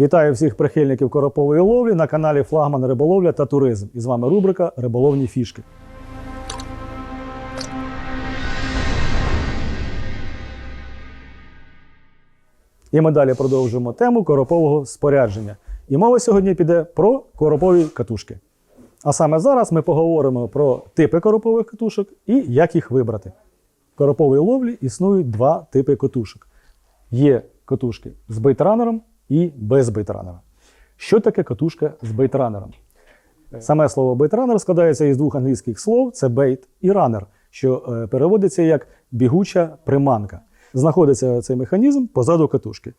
Вітаю всіх прихильників коропової ловлі на каналі Флагман Риболовля та Туризм. І з вами рубрика Риболовні фішки. І ми далі продовжуємо тему коропового спорядження. І мова сьогодні піде про коропові катушки. А саме зараз ми поговоримо про типи коропових катушок і як їх вибрати. В короповій ловлі існують два типи катушок. Є катушки з бейтранером і без бейтранера. Що таке катушка з бейтранером? Саме слово бейтранер складається із двох англійських слов: це бейт і ранер, що е, переводиться як бігуча приманка. Знаходиться цей механізм позаду катушки.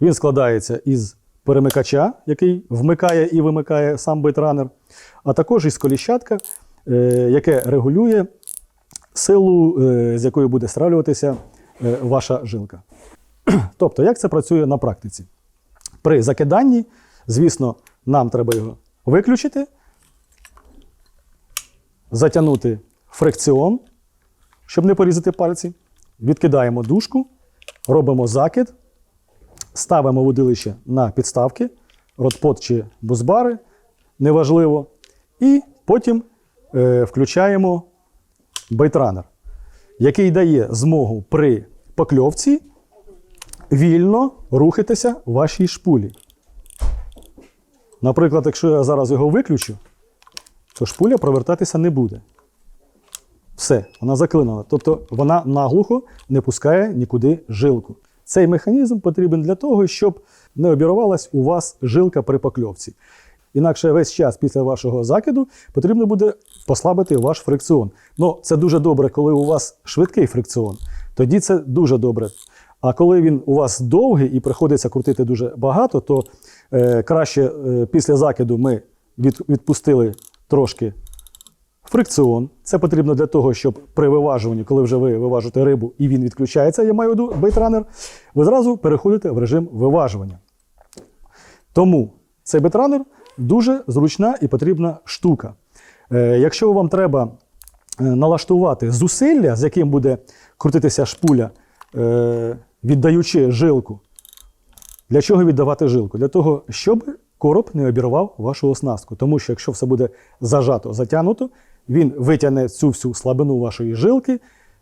Він складається із перемикача, який вмикає і вимикає сам бейтранер, а також із коліщатка, е, яке регулює силу, е, з якою буде стравлюватися ваша жилка. Тобто, як це працює на практиці? При закиданні, звісно, нам треба його виключити, затягнути фрикціон, щоб не порізати пальці. Відкидаємо дужку, робимо закид, ставимо водилище на підставки, ротпот чи бузбари, неважливо. І потім е, включаємо бейтранер, який дає змогу при покльовці вільно рухатися в вашій шпулі. Наприклад, якщо я зараз його виключу, то шпуля провертатися не буде. Все, вона заклинена. Тобто вона наглухо не пускає нікуди жилку. Цей механізм потрібен для того, щоб не обірвалась у вас жилка при покльовці. Інакше весь час після вашого закиду потрібно буде послабити ваш фрикціон. Ну, це дуже добре, коли у вас швидкий фрикціон. Тоді це дуже добре. А коли він у вас довгий і приходиться крутити дуже багато, то е, краще е, після закиду ми від, відпустили трошки фрикціон. Це потрібно для того, щоб при виважуванні, коли вже ви виважуєте рибу і він відключається, я маю виду бейтранер, ви зразу переходите в режим виважування. Тому цей бетранер дуже зручна і потрібна штука. Е, якщо вам треба е, налаштувати зусилля, з яким буде крутитися шпуля, е, віддаючи жилку, для чого віддавати жилку? Для того, щоб короб не обірвав вашу оснастку. Тому що якщо все буде зажато, затягнуто, він витягне цю всю слабину вашої жилки,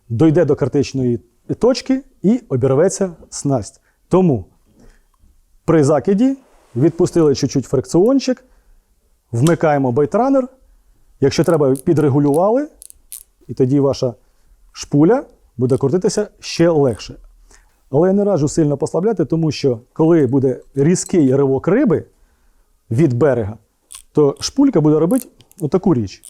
дойде до критичної точки і обірветься снасть. Тому при закиді відпустили чуть-чуть фрикціончик, вмикаємо бейтранер. Якщо треба, підрегулювали, і тоді ваша шпуля буде крутитися ще легше. Але я не раджу сильно послабляти, тому що коли буде різкий ривок риби від берега, то шпулька буде робити отаку річ.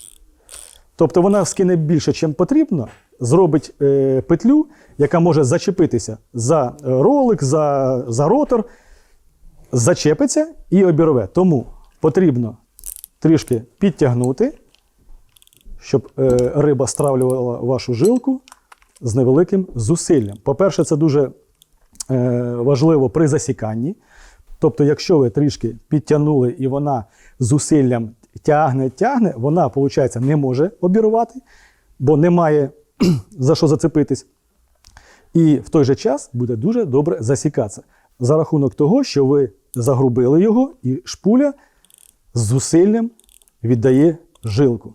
Тобто вона скине більше, ніж потрібно, зробить е, петлю, яка може зачепитися за ролик, за, за ротор, зачепиться і обірве. Тому потрібно трішки підтягнути, щоб е, риба стравлювала вашу жилку з невеликим зусиллям. По-перше, це дуже важливо при засіканні. Тобто, якщо ви трішки підтягнули і вона зусиллям тягне, тягне, вона, виходить, не може обірвати, бо немає за що зацепитись. І в той же час буде дуже добре засікатися. За рахунок того, що ви загрубили його, і шпуля з зусиллям віддає жилку.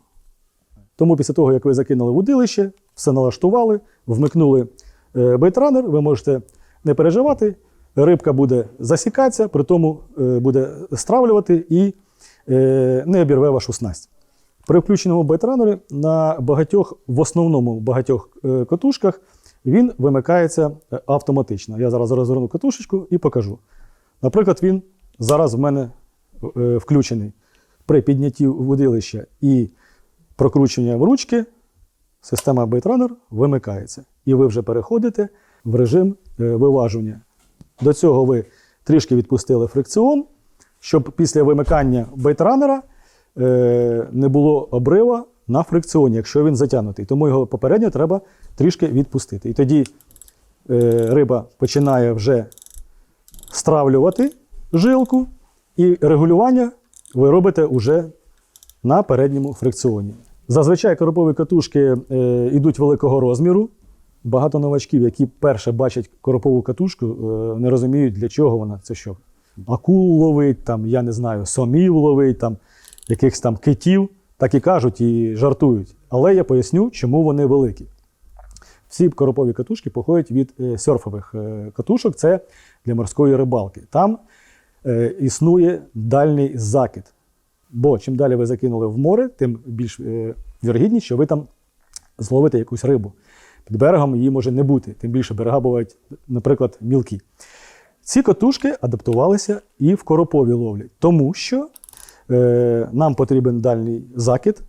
Тому після того, як ви закинули вудилище, все налаштували, вмикнули е, бейтранер, ви можете не переживати, рибка буде засікатися, при тому е, буде стравлювати і е, не обірве вашу снасть. При включеному бейтранері на багатьох, в основному багатьох е, катушках, він вимикається автоматично. Я зараз розгорну катушечку і покажу. Наприклад, він зараз в мене включений. При піднятті водилища і прокручуванні в ручки, система бейтранер вимикається. І ви вже переходите в режим е, виважування. До цього ви трішки відпустили фрикціон, щоб після вимикання бейтранера е, не було обрива на фрикціоні, якщо він затягнутий. Тому його попередньо треба трішки відпустити. І тоді е, риба починає вже стравлювати жилку, і регулювання ви робите вже на передньому фрикціоні. Зазвичай коропові катушки йдуть великого розміру. Багато новачків, які перше бачать коропову катушку, е, не розуміють, для чого вона це що. акул ловить, там, я не знаю, сомів ловить, там, якихось там китів, так і кажуть і жартують. Але я поясню, чому вони великі. Всі коропові катушки походять від е, серфових е, катушок, це для морської рибалки. Там існує дальній закид. Бо чим далі ви закинули в море, тим більш е, вірогідність, що ви там зловите якусь рибу. Під берегом її може не бути, тим більше берега бувають, наприклад, мілкі. Ці катушки адаптувалися і в коропові ловлі, тому що е, нам потрібен дальній закид,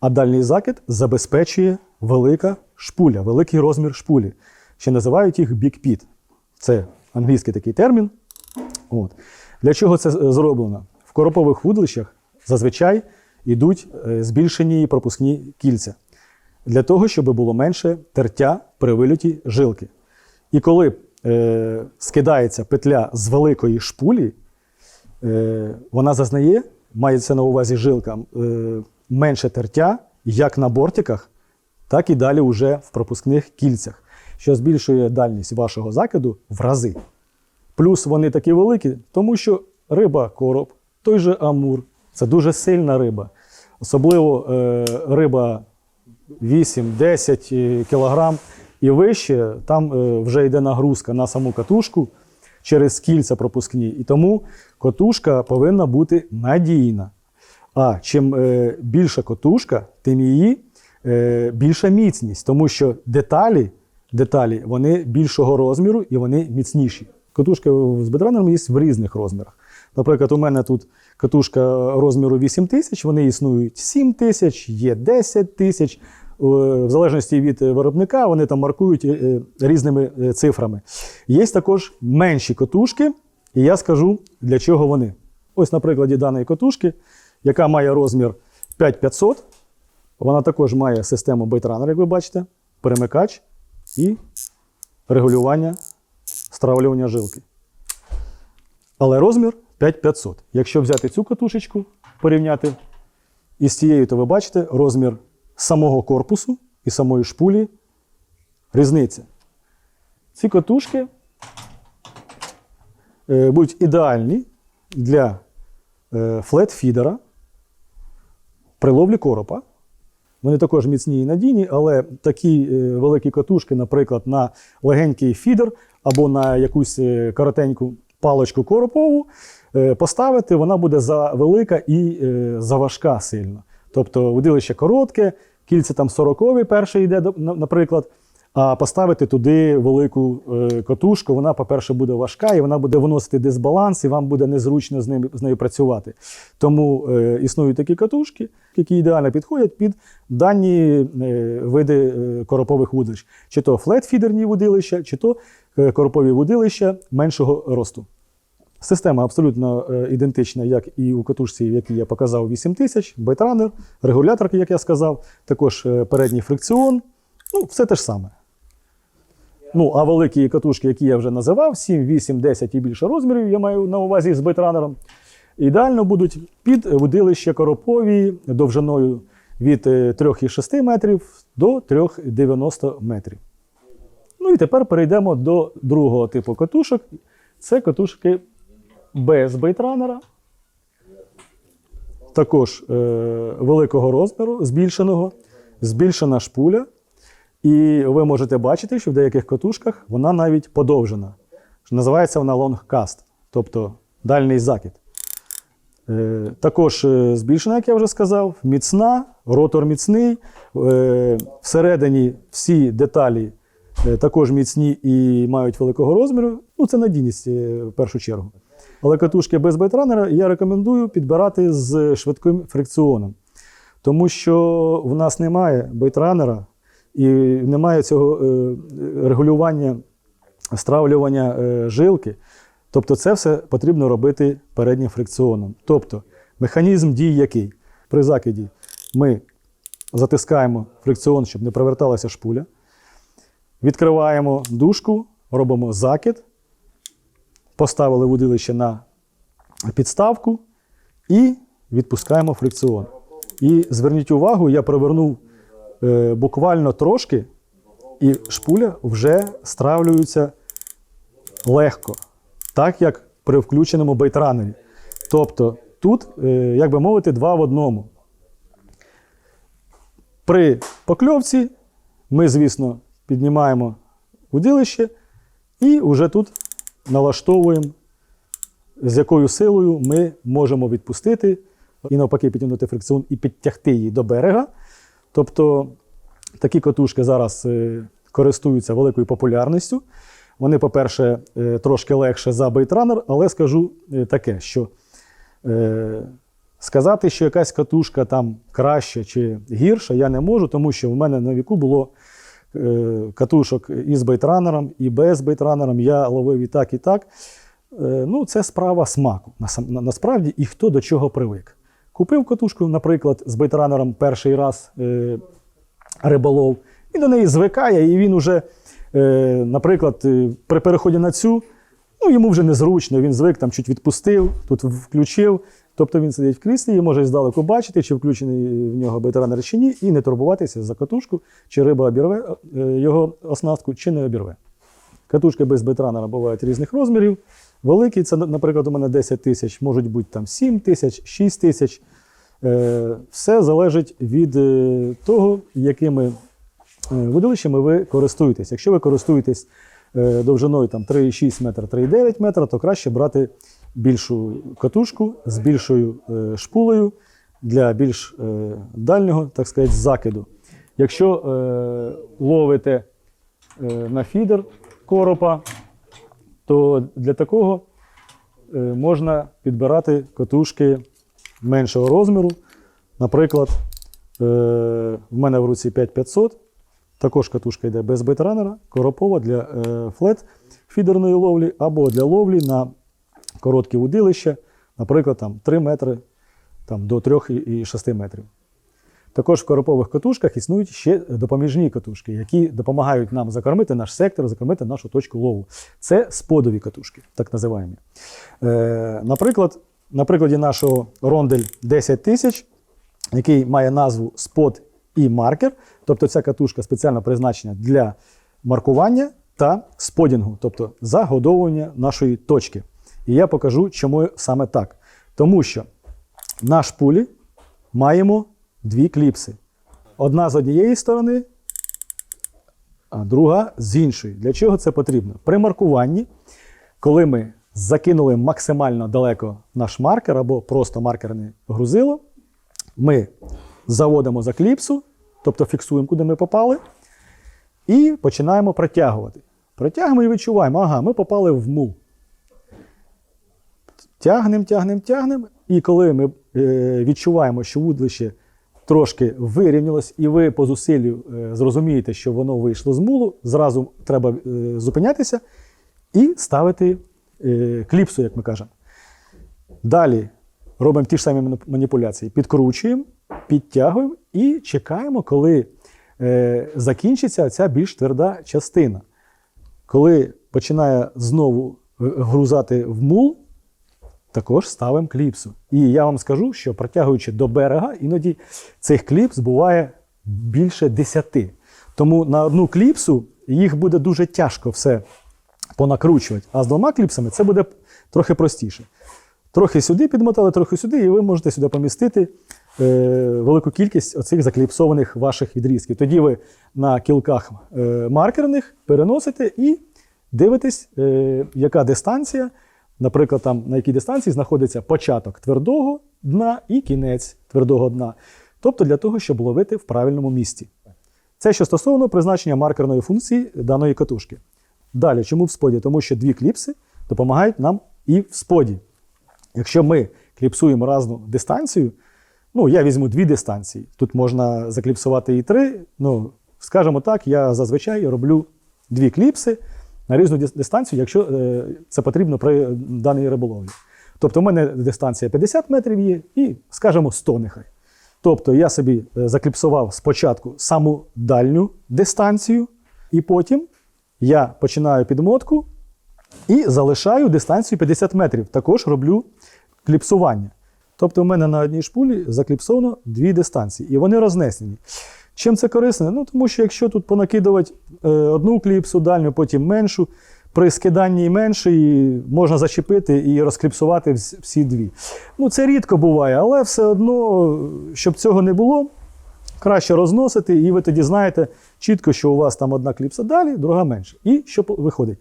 а дальній закид забезпечує велика шпуля, великий розмір шпулі. Ще називають їх бікпіт. Це англійський такий термін. От. Для чого це е, зроблено? В коропових вудлищах зазвичай йдуть е, збільшені пропускні кільця. Для того, щоб було менше тертя при вильоті жилки. І коли е, скидається петля з великої шпулі, е, вона зазнає, мається на увазі жилка, е, менше тертя як на бортиках, так і далі вже в пропускних кільцях, що збільшує дальність вашого закиду в рази. Плюс вони такі великі, тому що риба короб, той же амур, це дуже сильна риба. Особливо е, риба 8-10 е, кілограм і вище, там е, вже йде нагрузка на саму катушку через кільця пропускні. І тому катушка повинна бути надійна. А чим е, більша котушка, тим її більша міцність, тому що деталі, деталі вони більшого розміру і вони міцніші. Катушки з бедранером є в різних розмірах. Наприклад, у мене тут катушка розміру 8 тисяч, вони існують 7 тисяч, є 10 тисяч. Е, В залежності від е, виробника вони там маркують е, е, різними е, цифрами. Є також менші котушки, і я скажу, для чого вони. Ось на прикладі даної котушки, яка має розмір 5500. Вона також має систему бейтранер, як ви бачите, перемикач і регулювання стравлювання жилки. Але розмір 5500. Якщо взяти цю катушечку, порівняти із цією, то ви бачите розмір самого корпусу і самої шпулі різниця. Ці катушки е, будуть ідеальні для е, флет-фідера при ловлі коропа. Вони також міцні і надійні, але такі е, великі катушки, наприклад, на легенький фідер або на якусь коротеньку паличку коропову, поставити, вона буде завелика і е, заважка сильно. Тобто удилище коротке, кільце там 40 перше йде, наприклад. А поставити туди велику е, катушку, вона, по-перше, буде важка, і вона буде виносити дисбаланс, і вам буде незручно з, ним, з нею працювати. Тому е, існують такі катушки, які ідеально підходять під дані е, види е, коропових вудлищ. Чи то флет-фідерні вудилища, чи то е, коропові вудилища меншого росту. Система абсолютно е, ідентична, як і у катушці, в якій я показав 8000, байтранер, регулятор, як я сказав, також е, передній фрикціон. Ну, все те ж саме. Ну, а великі катушки, які я вже називав, 7, 8, 10 і більше розмірів, я маю на увазі з байтранером, ідеально будуть під водилище коропові довжиною від е, 3,6 метрів до 3,90 метрів. Ну і тепер перейдемо до другого типу катушок. Це катушки без бейтранера. Також е, великого розміру, збільшеного, збільшена шпуля. І ви можете бачити, що в деяких катушках вона навіть подовжена. Називається вона cast, тобто дальній закид. Е, також е, збільшена, як я вже сказав, міцна, ротор міцний. Е, всередині всі деталі е, також міцні і мають великого розміру. Ну, це надійність е, в першу чергу. Але катушки без бейтранера я рекомендую підбирати з швидким фрикціоном. Тому що в нас немає бейтранера і немає цього е, регулювання стравлювання е, жилки. Тобто це все потрібно робити переднім фрикціоном. Тобто механізм дій який? При закиді ми затискаємо фрикціон, щоб не проверталася шпуля. Відкриваємо дужку, робимо закид, поставили вудилище на підставку і відпускаємо фрикціон. І зверніть увагу, я провернув е, буквально трошки, і шпуля вже стравлюється легко, так як при включеному бейтранері. Тобто тут, е, як би мовити, два в одному. При покльовці ми, звісно, піднімаємо удилище і вже тут налаштовуємо, з якою силою ми можемо відпустити і навпаки підтягнути фрикціон і підтягти її до берега. Тобто такі котушки зараз е, користуються великою популярністю. Вони, по-перше, е, трошки легше за бейтранер, але скажу е, таке, що сказати, що якась катушка там краща чи гірша, я не можу, тому що в мене на віку було катушок і з бейтранером, і без бейтранером. Я ловив і так, і так. Е, ну, це справа смаку. Насправді, і хто до чого привик. Купив катушку, наприклад, з бейтранером перший раз е, риболов, і до неї звикає, і він уже, е, наприклад, е, при переході на цю, ну йому вже незручно, він звик, там чуть відпустив, тут включив. Тобто він сидить в кріслі і може здалеку бачити, чи включений в нього бейтранер чи ні, і не турбуватися за катушку, чи риба обірве е, його оснастку, чи не обірве. Катушки без бейтранера бувають різних розмірів. Великі, це, наприклад, у мене 10 тисяч, можуть бути там 7 тисяч, 6 тисяч. Е, Все залежить від е, того, якими е, ви користуєтесь. Якщо ви користуєтесь довжиною там, 3,6 метра, 3,9 метра, то краще брати більшу катушку з більшою е, шпулею для більш е, дальнього, так сказати, закиду. Якщо е, ловите на фідер коропа, то для такого можна підбирати катушки меншого розміру. Наприклад, в мене в руці 5500, також катушка йде без бейтранера, коропова для флет фідерної ловлі або для ловлі на короткі удилища, наприклад, там, 3 метри там, до 3,6 метрів. Також в коропових катушках існують ще допоміжні катушки, які допомагають нам закормити наш сектор, закормити нашу точку лову. Це сподові катушки, так називаємо. Е, наприклад, на прикладі нашого рондель 10 тисяч, який має назву спот і маркер, тобто ця катушка спеціально призначена для маркування та сподінгу, тобто загодовування нашої точки. І я покажу, чому саме так. Тому що на шпулі маємо дві кліпси. Одна з однієї сторони, а друга з іншої. Для чого це потрібно? При маркуванні, коли ми закинули максимально далеко наш маркер або просто маркерне грузило, ми заводимо за кліпсу, тобто фіксуємо, куди ми попали, і починаємо протягувати. Протягуємо і відчуваємо, ага, ми попали в мул. Тягнемо, тягнемо, тягнемо. І коли ми е, відчуваємо, що вудлище трошки вирівнялось, і ви по зусиллю е, зрозумієте, що воно вийшло з мулу, зразу треба е, зупинятися і ставити кліпсу, як ми кажемо. Далі робимо ті ж самі маніпуляції. Підкручуємо, підтягуємо і чекаємо, коли закінчиться ця більш тверда частина. Коли починає знову грузати в мул, також ставимо кліпсу. І я вам скажу, що протягуючи до берега, іноді цих кліпс буває більше десяти. Тому на одну кліпсу їх буде дуже тяжко все понакручувати. А з двома кліпсами це буде трохи простіше. Трохи сюди підмотали, трохи сюди, і ви можете сюди помістити е, велику кількість оцих закліпсованих ваших відрізків. Тоді ви на кілках е, маркерних переносите і дивитесь, е, яка дистанція, наприклад, там, на якій дистанції знаходиться початок твердого дна і кінець твердого дна. Тобто для того, щоб ловити в правильному місці. Це що стосовно призначення маркерної функції даної катушки. Далі, чому в споді? Тому що дві кліпси допомагають нам і в споді. Якщо ми кліпсуємо різну дистанцію, ну я візьму дві дистанції. Тут можна закліпсувати і три. Ну, скажімо так, я зазвичай роблю дві кліпси на різну дистанцію, якщо е, це потрібно при даній риболовлі. Тобто, в мене дистанція 50 метрів є і, скажімо, 100 нехай. Тобто я собі е, закліпсував спочатку саму дальню дистанцію, і потім я починаю підмотку і залишаю дистанцію 50 метрів. Також роблю кліпсування. Тобто, в мене на одній шпулі закліпсовано дві дистанції, і вони рознесені. Чим це корисно? Ну, тому що якщо тут понакидувати е, одну кліпсу, дальню, потім меншу, при скиданні меншої можна зачепити і розкліпсувати всі дві. Ну, це рідко буває, але все одно, щоб цього не було, краще розносити, і ви тоді знаєте чітко, що у вас там одна кліпса далі, друга менше. І що виходить?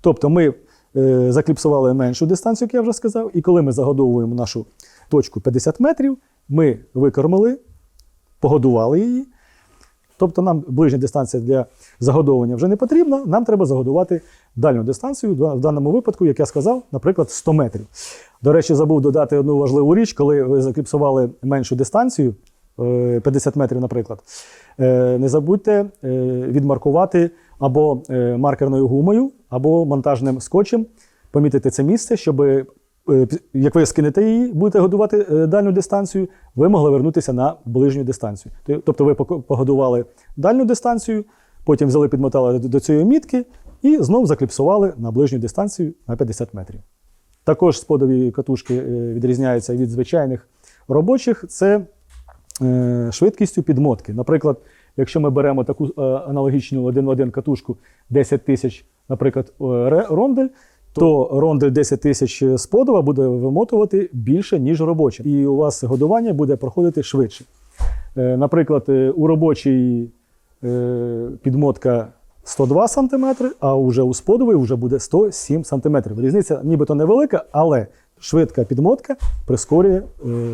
Тобто ми е, закліпсували меншу дистанцію, як я вже сказав, і коли ми загодовуємо нашу точку 50 метрів, ми викормили, погодували її. Тобто нам ближня дистанція для загодовування вже не потрібна, нам треба загодувати дальню дистанцію, в даному випадку, як я сказав, наприклад, 100 метрів. До речі, забув додати одну важливу річ, коли ви закліпсували меншу дистанцію, е, 50 метрів, наприклад, е, не забудьте е, відмаркувати або е, маркерною гумою, або монтажним скотчем, помітити це місце, щоб е, як ви скинете її, будете годувати е, дальню дистанцію, ви могли вернутися на ближню дистанцію. Тобто ви погодували дальню дистанцію, потім взяли, підмотали до- цієї мітки і знов закліпсували на ближню дистанцію на 50 метрів. Також сподові катушки е, відрізняються від звичайних робочих. Це е, швидкістю підмотки. Наприклад, якщо ми беремо таку е, аналогічну один в один катушку 10 тисяч, наприклад, е, рондель, то рондель 10 тисяч сподова буде вимотувати більше, ніж робоча. І у вас годування буде проходити швидше. Е, Наприклад, е, у робочій е, підмотка 102 см, а вже у сподовій вже буде 107 см. Різниця нібито невелика, але швидка підмотка прискорює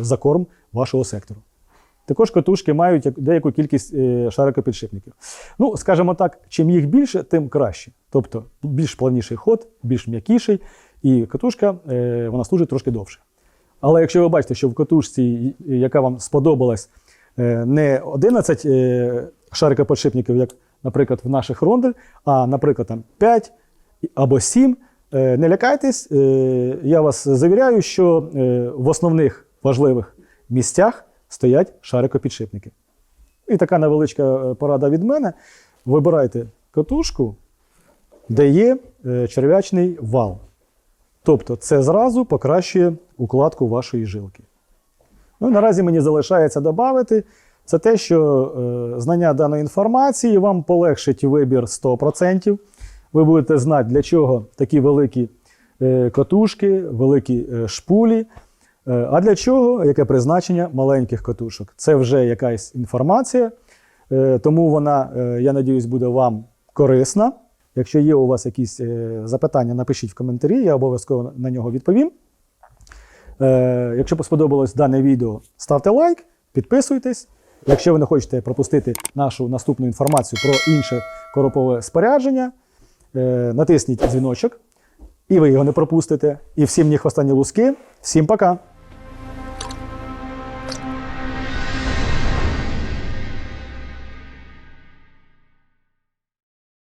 закорм вашого сектору. Також катушки мають деяку кількість е, шарикопідшипників. Ну, скажімо так, чим їх більше, тим краще. Тобто більш плавніший ход, більш м'якіший, і катушка е, вона служить трошки довше. Але якщо ви бачите, що в катушці, яка вам сподобалась, е, не 11 е, шарикоподшипників, як, наприклад, в наших рондель, а, наприклад, там 5 або 7, е, не лякайтесь, я вас завіряю, що в основних важливих місцях стоять шарикопідшипники. І така невеличка е, порада від мене. Вибирайте катушку, де є е, черв'ячний вал. Тобто це зразу покращує укладку вашої жилки. Ну, наразі мені залишається додати, це те, що е, знання даної інформації вам полегшить вибір 100%. Ви будете знати, для чого такі великі е, катушки, великі е, шпулі. Е, а для чого, яке призначення маленьких катушок? Це вже якась інформація, е, тому вона, е, я надіюсь, буде вам корисна. Якщо є у вас якісь запитання, напишіть в коментарі, я обов'язково на нього відповім. Якщо сподобалось дане відео, ставте лайк, підписуйтесь. Якщо ви не хочете пропустити нашу наступну інформацію про інше коропове спорядження, натисніть дзвіночок, і ви його не пропустите. І всім ні хвоста, ні луски. Всім пока!